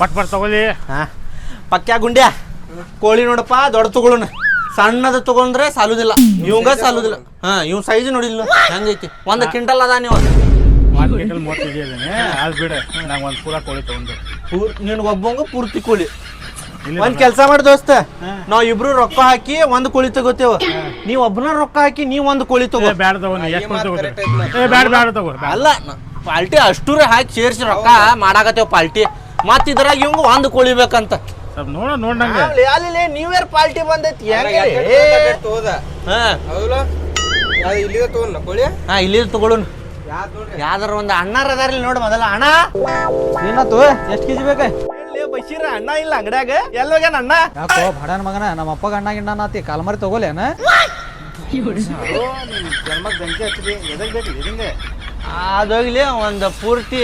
ಪಟ್ ಪಟ್ ತಗೊಳ್ಳಿ. ಹಾ. ಪಕ್ಯ ಗುಂಡ್ಯ ಕೋಳಿ ನೋಡಪ್ಪ ದೊಡ್ಡ ತಗೊಳ್ಳೋಣ ಸಣ್ಣದ ತಗೊಂಡ್ರೆ ಸಾಲುದಿಲ್ಲ. ಇವಂಗ ಸಾಲುದಿಲ್ಲ. ಹಾ ಇವ್ ಸೈಜ್ ನೋಡಿಲ್ಲ. ಹೆಂಗೈತಿ? ಒಂದ್ ಕ್ವಿಂಟಲ್ ಅದ ನೀವು. ಒಂದು ಕ್ವಿಂಟಲ್ ಮೂವತ್ತು ಕೆಜಿ ಇದ್ದೀನಿ ಅದು ಬಿಡು ನಂಗೆ ಒಂದು ಪೂರ ಕೋಳಿ ತಗೊಂಡು. ಪೂರ್ ನಿನ್ಗ ಒಬ್ಬಂಗ ಪೂರ್ತಿ ಕೋಳಿ. ಒಂದ್ ಕೆಲ್ಸ ಮಾಡಿ ದೋಸ್ತ. ನಾವ್ ಇಬ್ರು ರೊಕ್ಕ ಹಾಕಿ ಒಂದ್ ಕೋಳಿ ತಗೋತೇವ. ನೀವ್ ಒಬ್ಬನ ರೊಕ್ಕ ಹಾಕಿ ನೀವ್ ಒಂದ್ ಕೋಳಿ ತಗೋ. ಬ್ಯಾಡ ತಗೋ ನೀ ಎಷ್ಟು ಕೊಡ್ತ ತಗೋ ಬ್ಯಾಡ ಬ್ಯಾಡ ತಗೋ ಅಲ್ಲ ಪಾಲ್ಟಿ ಅಷ್ಟೂರ ಹಾಕಿ ಸೇರಿಸಿ ರೊಕ್ಕ ಮಾಡಾಕತ್ತೇವ ಪಾಲ್ಟಿ. ಮತ್ ಇದ್ರಾಗ ಇವಂಗ ಒಂದು ಕೊಳಿಬೇಕಂತ ಸ್ವಲ್ಪ ನೋಡ ನೋಡಂಗೆ ಅಲ್ಲಿ ನ್ಯೂ ಇಯರ್ ಪಾರ್ಟಿ ಬಂದೈತಿ ತೋದ ಹಾ. ಇಲ್ಲಿ ತಗೊಳ್ಳೋಣ ಯಾವ್ದಾರ ಒಂದ್ ಅಣ್ಣಾರ ಅದಾರ ನೋಡ ಮೊದಲ. ಅಣ್ಣ ಏನಾತು ಎಷ್ಟು ಕೆಜಿ ಬೇಕ? ಬಶೀರ ಅಣ್ಣ ಇಲ್ಲ ಅಂಗಡ್ಯಾಗ. ಎಲ್ಲೋಗ್ಯಾನ ಅಣ್ಣ? ಯಾಕೋ ಬಡನ ಮಗನ ನಮ್ಮ ಅಪ್ಪಗ ಅಣ್ಣ ಗಿಣ್ಣ ನಾತಿ ಕಾಲ್ಮರಿ ತಗೋಲೇನ ಜನ್ಮಕ್ಕೆ ಬೆಂಕಿ ಹಚ್ಚಿದೆ. ಎದಕ್ಕೆ ಬೇಕು ಇದಕ್ಕೆ ಅದೋಗ್ಲಿ ಒಂದ್ ಪೂರ್ತಿ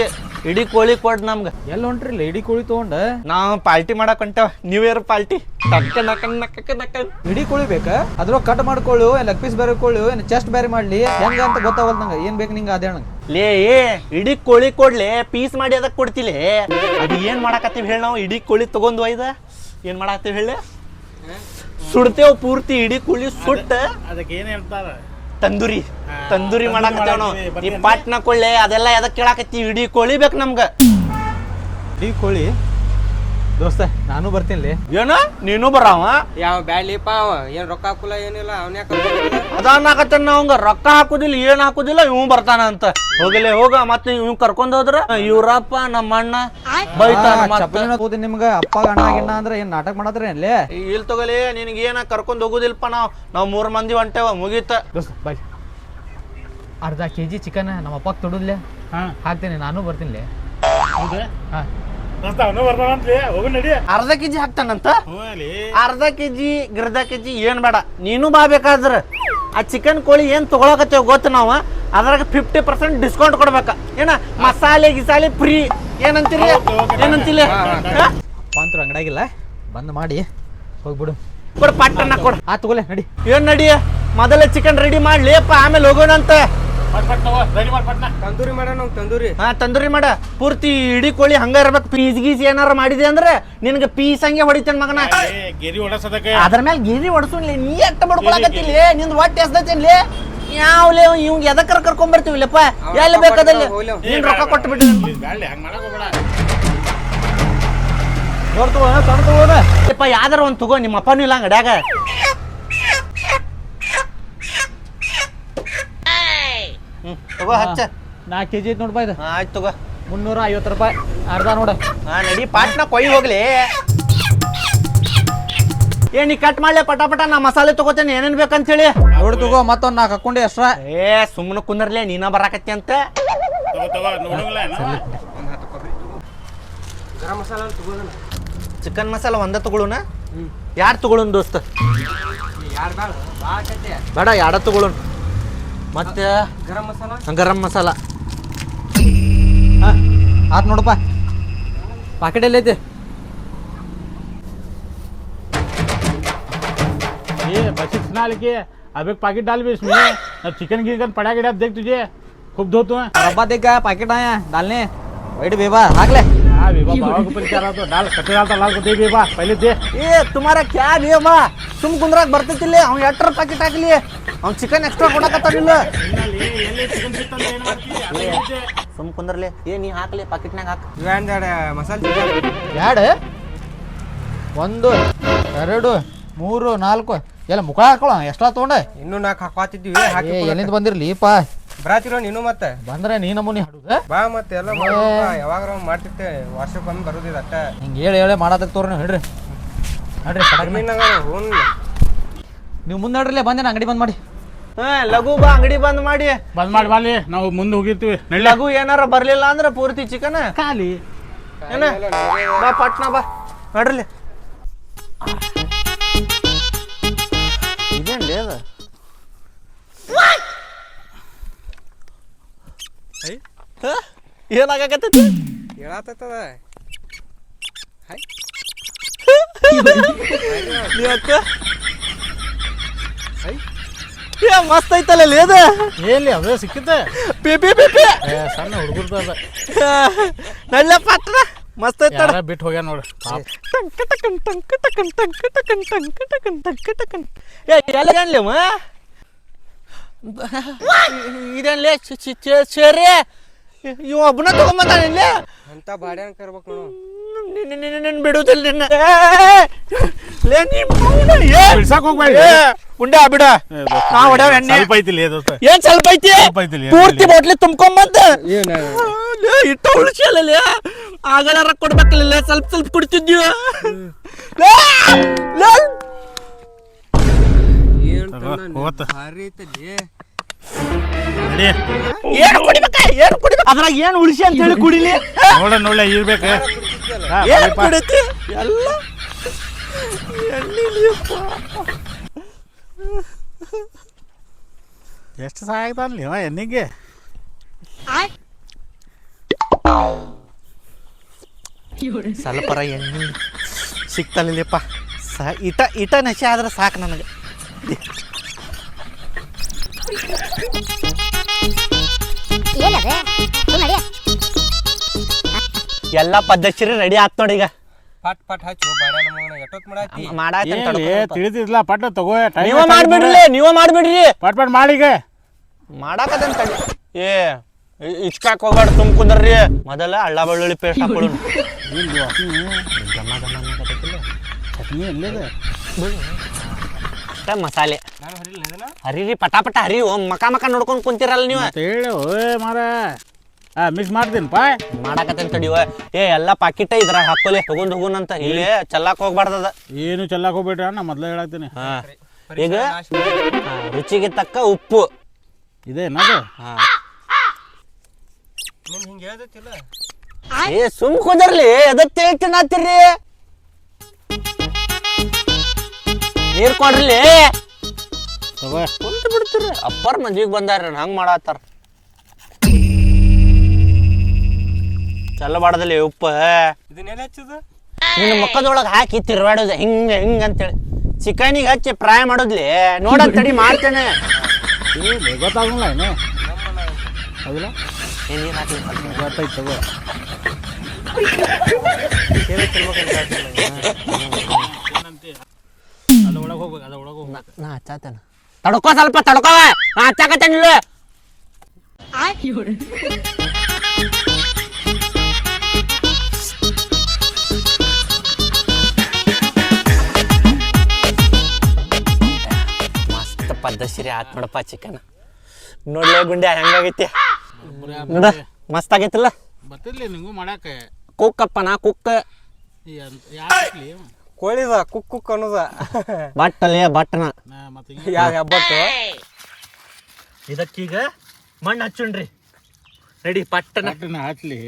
ಇಡೀ ಕೋಳಿ ಕೊಡ್ ನಮ್ಗ. ಎಲ್ಲ ಹೊಂಟ್ರಿ ಇಡೀ ಕೋಳಿ ತಗೊಂಡ? ನಾವು ಪಾರ್ಟಿ ಮಾಡಕ್ ಹೊಂಟೇವ. ನ್ಯೂ ಇಯರ್ ಪಾರ್ಟಿ ನಕ್ಕ ನಕ್ಕ ನಕ್ಕ ನಕ್ಕ ಇಡೀ ಕೋಳಿ ಬೇಕಾ? ಅದ್ರೊಳಗೆ ಕಟ್ ಮಾಡ್ಕೊಳ್ಳು ಲೆಗ್ ಪೀಸ್ ಬೇರೆ ಕೊಳ್ಳು ಏನ್ ಚೆಸ್ಟ್ ಬೇರೆ ಮಾಡ್ಲಿ. ಹೆಂಗ ಅಂತ ಗೊತ್ತಾಗಲ್ ನಂಗ. ಏನ್ ಬೇಕು ನಿಂಗ ಅದೇ ಲೇ ಏ ಇಡೀ ಕೋಳಿ ಕೊಡ್ಲೆ ಪೀಸ್ ಮಾಡಿ ಅದಕ್ಕೆ ಕೊಡ್ತಿಲೆ? ಅದು ಏನ್ ಮಾಡಾಕತ್ತೀವಿ ಹೇಳಿ ನಾವು? ಇಡೀ ಕೋಳಿ ತಗೊಂಡ್ ಒಯ್ದ ಏನ್ ಮಾಡಾಕತ್ತೀವಿ ಹೇಳಿ? ಸುಡ್ತೇವ್ ಪೂರ್ತಿ ಇಡೀ ಕೋಳಿ ಸುಟ್ಟ. ಅದಕ್ಕೆ ಏನ್ ಹೇಳ್ತಾರೆ? ತಂದೂರಿ. ತಂದೂರಿ ಮಾಡಾಕತ್ತೇವ್ ನಾವು. ಈ ಪಾಟ್ನ ಕೊಳ್ಳೆ ಅದೆಲ್ಲ ಎದಕ್ಕೆ ಕೇಳಾಕತ್ತಿ? ಇಡೀ ಕೋಳಿ ಬೇಕು ನಮ್ಗ. ಇಡೀ ಕೋಳಿ? ದೋಸ್ತ ನಾನು ಬರ್ತೀನಿ ಏನೋ? ನೀನು ಬರವ? ಯಾವ ಬ್ಯಾಡ್ಲಿಪ್ಪ ಅವ? ಏನ್ ರೊಕ್ಕ ಹಾಕುಲ್ಲ ಏನಿಲ್ಲ ಅವನ್ ಯಾಕೆ ಅದಾನಕತ್ತ ಅವಂಗ ರೊಕ್ಕ ಹಾಕುದಿಲ್ಲ ಏನ್ ಹಾಕುದಿಲ್ಲ ಇವ್ ಬರ್ತಾನ ಅಂತ. ಹೋಗಲೇ ಹೋಗ ಮತ್ತೆ ಇವ್ ಕರ್ಕೊಂಡ್ ಹೋದ್ರ? ಇವ್ರಪ್ಪ ನಮ್ಮ ಅಣ್ಣ ಬೈತಾನ ಮತ್ತೆ. ಚಪ್ಪಲಿನ ಕೂದಿ ನಿಮ್ಗ ಅಪ್ಪ ಅಣ್ಣ ಗಿಣ್ಣ ಅಂದ್ರೆ ಏನ್ ನಾಟಕ ಮಾಡತ್ರಿ ಅಲ್ಲೇ? ಇಲ್ ತಗೊಲಿ ನಿನ್ಗ ಏನ ಕರ್ಕೊಂಡ್ ಹೋಗುದಿಲ್ಪ ನಾವ್. ನಾವ್ ಮೂರ್ ಮಂದಿ ಹೊಂಟೇವ ಮುಗೀತ. ದೋಸ್ತ ಬಾಯ್ ಅರ್ಧ ಕೆ ಜಿ ಚಿಕನ್ ನಮ್ಮ ಅಪ್ಪಗೆ ತೊಡುದ್ಲೆ. ಹಾಂ. ಹಾಕ್ತೇನೆ ನಾನು ಬರ್ತೀನಿ ಹೌದು? ಹಾ. ದೋಸ್ತ ಅವನು ಬರ್ತಾನಂತ್ರಿ ಹೋಗು ನಡಿ. ಅರ್ಧ ಕೆಜಿ ಹಾಕ್ತಾನಂತ? ಅರ್ಧ ಕೆಜಿ ಗಿರ್ಧ ಕೆಜಿ ಏನ್ ಬೇಡ. ನೀನು ಬಾ ಬೇಕಾದ್ರ. ಆ ಚಿಕನ್ ಕೋಳಿ ಏನ್ ತೊಗೊಳಕತ್ತೇವೆ ಗೊತ್ತ ನಾವು? ಅದ್ರಾಗ ಫಿಫ್ಟಿ ಪರ್ಸೆಂಟ್ ಡಿಸ್ಕೌಂಟ್ ಕೊಡ್ಬೇಕ. ಏನ? ಮಸಾಲೆ ಗಿಸಾಲೆ ಫ್ರೀ ಏನಂತೀರಿ? ಏನಂತಿಲ್ಲ ಪಾಂತ್ರ ಅಂಗಡಿಯಾಗಿಲ್ಲ. ಬಂದ್ ಮಾಡಿ ಹೋಗ್ಬಿಡು ಕೊಡು ಪಟ್ಟನ್ನ ಕೊಡು. ಆ ತಗೊಲೆ ನಡಿ. ಏನ್ ನಡಿ? ಮೊದಲೇ ಚಿಕನ್ ರೆಡಿ ಮಾಡ್ಲಿಪ್ಪ ಆಮೇಲೆ ಹೋಗೋಣಂತ. ತಂದೂರಿ ಮಾಡ ನಾವು ತಂದೂರಿ. ಹಾ ತಂದೂರಿ ಮಾಡ. ಪೂರ್ತಿ ಇಡೀ ಕೋಳಿ ಹಂಗ ಇರ್ಬೇಕು. ಪೀಸ್ ಗೀಸ್ ಏನಾರ ಮಾಡಿದೆ ಅಂದ್ರೆ ನಿನಗೆ ಪೀಸ್ ಹಂಗೆ ಹೊಡಿತೇನೆ ಮಗನ. ಗಿರಿ ಗೆರಿ ಹೊಡಸದಕ್ಕೆ ಅದ್ರ ಮೇಲೆ ಗಿರಿ ಹೊಡಸುನ್ಲಿ ನೀ ಎಟ್ಟ ಬಡ್ಕೊಳಕತ್ತಿಲ್ಲ ನಿಂದು ಹೊಟ್ಟೆ ಎಸ್ದೈತೇನ್ಲಿ ಯಾವ್ಲೇ ಇವ್ ಎದಕ್ಕರ ಕರ್ಕೊಂಡ್ ಬರ್ತೀವಿಲ್ಲಪ್ಪ? ಎಲ್ಲಿ ಬೇಕಾದಲ್ಲಿ. ನೀನ್ ರೊಕ್ಕ ಕೊಟ್ಟು ಬಿಟ್ಟು ಬ್ಯಾಡ್ಲಿ ಹಂಗೆ ಮಾಡಕ್ ಹೋಗ್ಬೇಡ. ದೊಡ್ಡ ತಗೋ ಸಣ್ಣ ತಗೋದ ಯಪ್ಪ ಯಾವ್ದಾರ ಒಂದ್ ತಗೋ ನಿಮ್ಮ ಅಪ್ಪನೂ ಇಲ್ಲ ಅಂಗಡ್ಯಾಗ. ತಗೋ ಹಚ್ಚ. ನಾಲ್ಕು ಕೆ ಜಿ ಐತೆ ನೋಡ್ಬಾ ಇದು. ಆಯ್ತು ತಗೋ. ಮುನ್ನೂರ ಐವತ್ತು ರೂಪಾಯಿ. ಅರ್ಧ ನೋಡು. ಹಾ ನಡಿ ಪಾಟ್ನ ಕೊಯ್ ಹೋಗ್ಲಿ. ಏ ನೀ ಕಟ್ ಮಾಡ್ಲೆ ಪಟ ಪಟ ನಾ ಮಸಾಲೆ ತಗೋತೇನೆ. ಏನೇನ್ ಬೇಕಂತ ಹೇಳಿ ನೋಡಿ ತಗೋ ಮತ್ತೊಂದು ನಾಲ್ಕು ಹಾಕೊಂಡೆ ಎಷ್ಟ್ರ ಏ ಸುಮ್ಮನೆ ಕುಂದರ್ಲೆ ನೀನ ಬರಾಕತ್ತಿ ಅಂತ. ಚಿಕನ್ ಮಸಾಲ ಒಂದ ತಗೊಳುನ ಯಾರು ತಗೊಳುನ್ ದೋಸ್ತ? ಬೇಡ ಯಾಡ ತಗೊಳುನ್? ಮತ್ತೆ ಗರಂ ಮಸಾಲ ಗರಂ ಮಸಾಲ ಹಾಂ ಆತ್ ನೋಡಪ್ಪ ಪಾಕೆಟ್ ಎಲ್ಲೈತಿ ये बच्चे सुना लेके अब एक पैकेट डाल भी इसमें अब चिकन गिर पड़ा गिरा देख तुझे खूब धो तू रब्बा देख गया पैकेट आया डालने वेट बेबा हाक ले हाँ बेबा बाबा के ऊपर क्या रहा तो डाल कटे डालता लाल को दे बेबा पहले दे ಏ ತುಮಾರ ಕ್ಯಾ ಬೇ ಬಾ ಸುಮ್ ಕುಂದ್ರಾಗ ಬರ್ತೈತಿಲ್ಲ ಅವ್ನು ಎಟ್ರ ಪ್ಯಾಕೆಟ್ ಹಾಕ್ಲಿ ಅವ್ನು ಚಿಕನ್ ಎಕ್ಸ್ಟ್ರಾ ಕೊಡಕತ್ತಾನಿಲ್ಲ ಸುಮ್ ಕುಂದ್ರಲಿ ಏ ನೀ ಹಾಕ್ಲಿ ಪ್ಯಾಕೆಟ್ನಾಗ ಹಾಕ್ ಇವೆಂದ ಮಸಾಲೆ ಎರಡು ಒಂದು ಎರಡು ಮೂರು ನಾಲ್ಕು ಎಲ್ಲ ಮುಖ ಹಾಕೋಣ ಎಷ್ಟಾ ತೊಗೊಂಡೆ? ಇನ್ನು ನಾಕ್ ಹಾಕಿದ್ವಿ ಏ ಹಾಕಿ ಎಲ್ಲಿಂದ ಬಂದಿರ್ಲಿ ಪಾ. ಬರಾತಿರೋ ನೀನು ಮತ್ತೆ? ಬಂದ್ರೆ ನೀ ನಮೂನಿ ಹಡುದ ಬಾ ಮತ್ತೆ ಎಲ್ಲ ಯಾವಾಗ ಮಾಡ್ತಿರ್ತೆ ವರ್ಷಕ್ಕೊಮ್ಮೆ ಬರೋದಿಲ್ಲ ಅಟ್ಟ ಹಿಂಗ ಹೇಳಿ ಹೇಳಿ ಮಾಡತ್ತ ತೋರಿ ನೀವು ಹೇಳ್ರಿ. ನಡ್ರಿ ನೀವು ಮುಂದೆ ನೋಡ್ರಲ್ಲೇ ಬಂದೇನ ಅಂಗಡಿ ಬಂದ್ ಮಾಡಿ. ಹಾ ಲಘು ಬಾ ಅಂಗಡಿ ಬಂದ್ ಮಾಡಿ. ಬಂದ್ ಮಾಡಿ ಬಾಲಿ ನಾವು ಮುಂದೆ ಹೋಗಿರ್ತೀವಿ. ಲಘು ಏನಾರ ಬರ್ಲಿಲ್ಲ ಅಂದ್ರೆ ಪೂರ್ತಿ ಚಿಕನ್? ಖಾಲಿ. ಏನ? ಬಾ ಪಟ್ನ ಬಾ. ನಡ್ರಲಿ ಏನಾಗಕತ್ತೈತಿ ಹೇಳತ್ತದ ನೀವಕ್ಕ ಏ ಮಸ್ತ್ ಐತಲ್ಲ ಲೇ ಅದು ಎಲ್ಲಿ ಅದೇ ಸಿಕ್ಕಿದ್ದೆ ಪಿ ಪಿ ಪಿ ಪಿ ಏ, ಸಣ್ಣ ಹುಡುಗರ್ದು ಅದ ಪಟ್ನ ಮಸ್ತ್ ಐತ್ ಯಾರ ಬಿಟ್ಟು ಹೋಗ್ಯಾನ ನೋಡು ಪಾಪ ಎಲ್ಲಗನ್ಲೇವ ಇದೇನ್ಲೇ ಸೇರಿ ಇವ ಒಬ್ಬನ ತಗೊಂಬಂದಾನ ಇಲ್ಲಿ? ಅಂತ ಬಾಡ್ಯಾನ ಕರ್ಬೇಕು ನೋಡು. ನಿನ್ನ ನಿನ್ನ ನಿನ್ನ ಬಿಡುದಿಲ್ಲ ನಿನ್ನ. ಲೇ ನೀ ಮೌನ ಏ. ಬಿಡ್ಸಕ್ ಹೋಗ್ಬೇಡಿ ಏ, ಉಂಡೆ ಆ ಬಿಡ. ನಾ ಹೊಡ್ಯಾವ ಎಣ್ಣೆ. ಸ್ವಲ್ಪ ಐತಿಲಿ ದೋಸ್ತ? ಏನ್ ಸ್ವಲ್ಪ ಐತಿ? ಸ್ವಲ್ಪ ಪೂರ್ತಿ ಬಾಟ್ಲಿ ತುಂಬ್ಕೊಂಬಂತ ಏನು ಲೇ, ಇಟ್ಟ ಉಳಿಸಿಯಲ್ಲ ಆಗಲಾರ ಕೊಡ್ಬೇಕಲ್ಲ ಸ್ವಲ್ಪ ಸ್ವಲ್ಪ ಕುಡ್ತಿದ್ಯೋ? ಲೇ. ಭಾರಿ ಐತಲ್ಲಿ. ಏನ್ ಕುಡಿಬೇಕ? ಏನ್ ಕುಡಿಬೇಕು? ಅದ್ರಾಗ ಏನು ಉಳಿಸಿ ಅಂತ ಹೇಳಿ ಕುಡಿಲಿ? ನೋಡ ನೋಡ ಇರ್ಬೇಕು. ಹಾ, ಕುಡಿತಿ? ಎಲ್ಲ. ಎಷ್ಟು ಸಹಾಯ ಆಗ್ತಾನಲ್ಲಿ ಅವ ಎಣ್ಣಿಗೆ. ಸ್ವಲ್ಪರ ಎಣ್ಣೆ ಸಿಕ್ತಲ್ಲಿಲ್ಲಪ್ಪ ಸಹ ಇಟ ಇಟ ನಶೆ ಆದ್ರೆ ಸಾಕು ನನಗೆ. ಸುಮ್ಮನೆ ಎಲ್ಲ ಪದ್ಧತಿ ರೆಡಿ ಆತ್ ನೋಡಿ ಈಗ ಪಟ್ ಪಟ್ ಹಚ್ಚು ಮಾಡಾತಿ ತಿಳಿದಿಲ್ಲ ಪಟ್ಟ ತಗೋ ಟೈಮ್ ನೀವ ಮಾಡ್ಬಿಡ್ರಿ ನೀವ ಮಾಡ್ಬಿಡ್ರಿ ಪಟ್ ಪಟ್ ಮಾಡೀಗ ಮಾಡಾಕದಂತ ತಡಿ ಏ ಇಚ್ಕಾಕ್ ಹೋಗ್ಬಾರ್ದು ತುಂಬ ಕುಂದ್ರಿ ಮೊದಲ ಅಳ್ಳ ಬೆಳ್ಳುಳ್ಳಿ ಪೇಸ್ಟ್ ಹಾಕೊಳ್ಳು ಚಟ್ನಿ ಎಲ್ಲಿದೆ ಮಸಾಲೆ. ಇದನ್ನ? ಹರಿರಿ ಪಟಾಪಟ ಪಟ ಹರಿ ಓ ಮಕ ಮಕ ನೋಡ್ಕೊಂಡು ಕುಂತಿರಲ್ಲ ನೀವು. ಹೇಳಿ ಓಯ್ ಮಾರ. ಆ ಮಿಕ್ಸ್ ಮಾಡ್ತೀನಿ ಪಾ. ಮಾಡಾಕತ್ತೇನ್ ತಡಿವ ಏ ಎಲ್ಲ ಪಾಕಿಟ ಇದ್ರಾಗ ಹಾಕೋಲೆ ತಗೊಂಡ್ ಹೋಗುನಂತ ಇಲ್ಲಿ ಚೆಲ್ಲಾಕ್ ಹೋಗ್ಬಾರ್ದದ ಏನು ಚಲ್ಲಾಕ್ ಹೋಗ್ಬೇಡ್ರಿ ನಾ ಮೊದ್ಲ ಹೇಳತ್ತೀನಿ ಹಾ. ಈಗ ರುಚಿಗೆ ತಕ್ಕ ಉಪ್ಪು. ಇದೆ ಏನದು ಹಾ. ನಿನ್ ಹಿಂಗೆ ಹೇಳ್ದತ್ತಿಲ್ಲ ಏ ಸುಮ್ ಕುದರ್ಲಿ ಎದಕ್ ತಿಳ್ತಿನತ್ತೀರಿ ನೀರ್ ಕೊಡ್ರಿ. ತಗೋ. ಕುಂತ ಬಿಡ್ತೀರಿ. ಅಪ್ಪರ್ ಮದ್ವಿಗ್ ಬಂದಾರ ಹಂಗ್ ಮಾಡತ್ತಾರ. ಚಲ್ಲಬಾಡದಲ್ಲಿ ಉಪ್ಪ. ಇದನ್ನೆಲ್ಲ ಹಚ್ಚದ ನಿನ್ನ ಮುಖದೊಳಗೆ ಹಾಕಿ ತಿರ್ವಾಡೋದು. ಹಿಂಗ ಹಿಂಗ ಅಂತೇಳಿ. ಚಿಕನಿಗೆ ಹಚ್ಚಿ ಫ್ರೈ ಮಾಡೋದ್ಲಿ. ನೋಡೋದ್ ತಡಿ ಮಾಡ್ತೇನೆ. ಗೊತ್ತಾಗಲ್ಲ ಏನು ಹೌದಿಲ್ಲ? ನೀರ್ ಹಾಕ್ಲಿ ಗೊತ್ತಾಯ್ತು ತಗೋ. ಹೋಗ್ಬೇಕು ಅದ ಒಳಗೆ ಹೋಗ್ಬೇಕು. ನಾ ಹಚ್ಚಾತೇನ. ತಡ್ಕೋ ಸ್ವಲ್ಪ ತಡ್ಕೋ. ನಾ ಹಚ್ಚಾಕತ್ತೇನಿಲ್ಲ ಮಸ್ತ್ ಪದ್ಧತಿ ಆತ್ ನೋಡಪ್ಪ ಚಿಕನ್. ನೋಡ್ಲೇ ಗುಂಡೆ ಹೆಂಗಾಗೈತಿ? ನೋಡ ಮಸ್ತ್ ಆಗೈತಿಲ್ಲ? ಬರ್ತಿರ್ಲಿ ನಿಂಗೂ ಮಾಡಕ್ಕೆ ಕುಕ್ಕಪ್ಪ ನಾ ಕುಕ್ಕ. ಯಾಕೆ ಕೋಳಿದ ಕುಕ್ ಕುಕ್ ಅನ್ನೋದ. ಬಟ್ಟಲೆ ಬಟ್ಟನ. ಮತ್ತೆ ಯಾವ ಹೆಬ್ಬಟ್ಟು ಇದಕ್ಕೀಗ ಮಣ್ಣು ಹಚ್ಚುಣ್ರಿ. ರೆಡಿ ಪಟ್ಟನ ಹಾಕ್ಲಿ.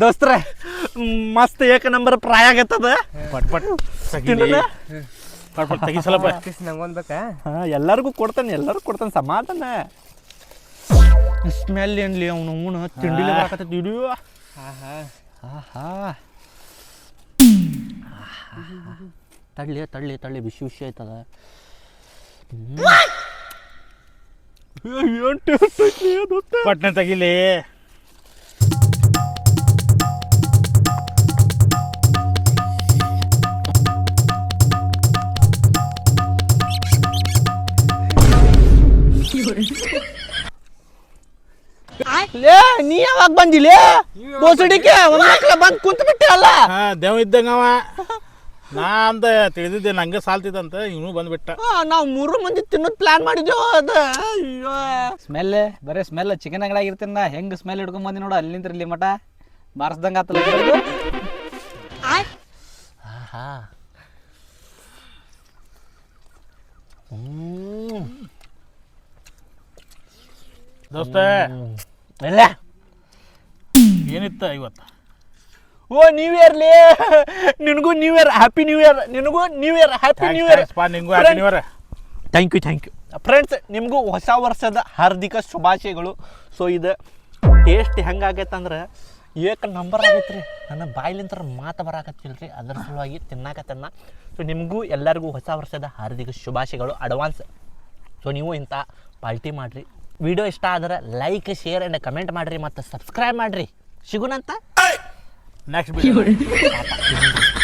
ದೋಸ್ತ್ರ ಮಸ್ತ್ ಏಕ ನಂಬರ್ ಪ್ರಾಯ ಆಗತ್ತದ? ಪಟ್ ಪಟ್ ನಂಗೊಂದ್ ಬೇಕಾ? ಎಲ್ಲರಿಗೂ ಕೊಡ್ತಾನೆ ಎಲ್ಲರಿಗೂ ಕೊಡ್ತಾನೆ ಸಮಾಧಾನ. ಸ್ಮೆಲ್ ಏನ್ಲಿ ಅವನು ಅವನು ತಿಂಡಿ ಬರಾಕತ್ತೈತಿ ಆಹಾ ಆಹಾ ತಳ್ಳಿ ತಳ್ಳಿ ತಳ್ಳಿ ಬಿಸಿ ಬಿಸಿ ಆಯ್ತದ. ಪಟ್ನೆ ತೆಗಿಲಿ. ಲೇ ನೀ ಯಾವಾಗ ಬಂದಿಲ್ಲ ಬೋಸಡಿಕೆ ಒಮ್ಮಕ್ಲ ಬಂದು ಕುಂತ ಬಿಟ್ಟೆ ಅಲ್ಲ? ಹಾ ದೇವ್ ಇದ್ದಂಗ ಅವ ನಾ ಅಂತ ತಿಳಿದಿದ್ದೆ ನಂಗೆ ಸಾಲ್ತಿದಂತ ಇವನು ಬಂದ್ಬಿಟ್ಟ. ನಾವು ಮೂರು ಮಂದಿ ತಿನ್ನೋದು ಪ್ಲಾನ್ ಮಾಡಿದ್ದೇವ ಅದ. ಅಯ್ಯೋ. ಸ್ಮೆಲ್ ಬರೀ ಸ್ಮೆಲ್ ಚಿಕನ್ ಅಂಗಡಿ ಆಗಿರ್ತೀನಿ ನಾ. ಹೆಂಗ್ ಸ್ಮೆಲ್ ಹಿಡ್ಕೊಂಡ್ ಬಂದಿ ನೋಡು ಅಲ್ಲಿಂದ ಇಲ್ಲಿ ಮಟ ಬಾರಿಸ್ದಂಗ ಆತಲ್ಲ ಇದ್ರದ್ದು. ಆಹಾ. ದೋಸ್ತ ಇಲ್ಲ ಏನಿತ್ತ ಇವತ್ತು? ಓ ನ್ಯೂ ಇಯರ್ಲಿ ನಿನಗೂ new year happy new year ನಿನಗೂ new year happy new year ನಿಂಗೂ happy new year thank you thank you friends ನಿಮಗೂ ಹೊಸ ವರ್ಷದ ಹಾರ್ದಿಕ ಶುಭಾಶಯಗಳು. ಸೊ ಇದು ಟೇಸ್ಟ್ ಹೆಂಗಾಗೈತೆ ಅಂದ್ರೆ ಏಕ ನಂಬರ್ ಆಗೈತೆ ರೀ. ನನ್ನ ಬಾಯ್ಲಿಂತ್ರ ಮಾತು ಬರಾಕತ್ತಿಲ್ಲ ರೀ. ಅದರ ಸಲುವಾಗಿ ತಿನ್ನಾಕತ್ತನ್ನ ಸೊ ನಿಮಗೂ ಎಲ್ಲರಿಗೂ ಹೊಸ ವರ್ಷದ ಹಾರ್ದಿಕ ಶುಭಾಶಯಗಳು. ಅಡ್ವಾನ್ಸ್ ಸೊ ನೀವು ಇಂಥ ಪಾರ್ಟಿ ಮಾಡಿರಿ. ವಿಡಿಯೋ ಇಷ್ಟ ಆದ್ರೆ ಲೈಕ್ ಶೇರ್ ಆ್ಯಂಡ್ ಕಮೆಂಟ್ ಮಾಡ್ರಿ ಮತ್ತು ಸಬ್ಸ್ಕ್ರೈಬ್ ಮಾಡಿರಿ. ಸಿಗುನಂತ? ನೆಕ್ಸ್ಟ್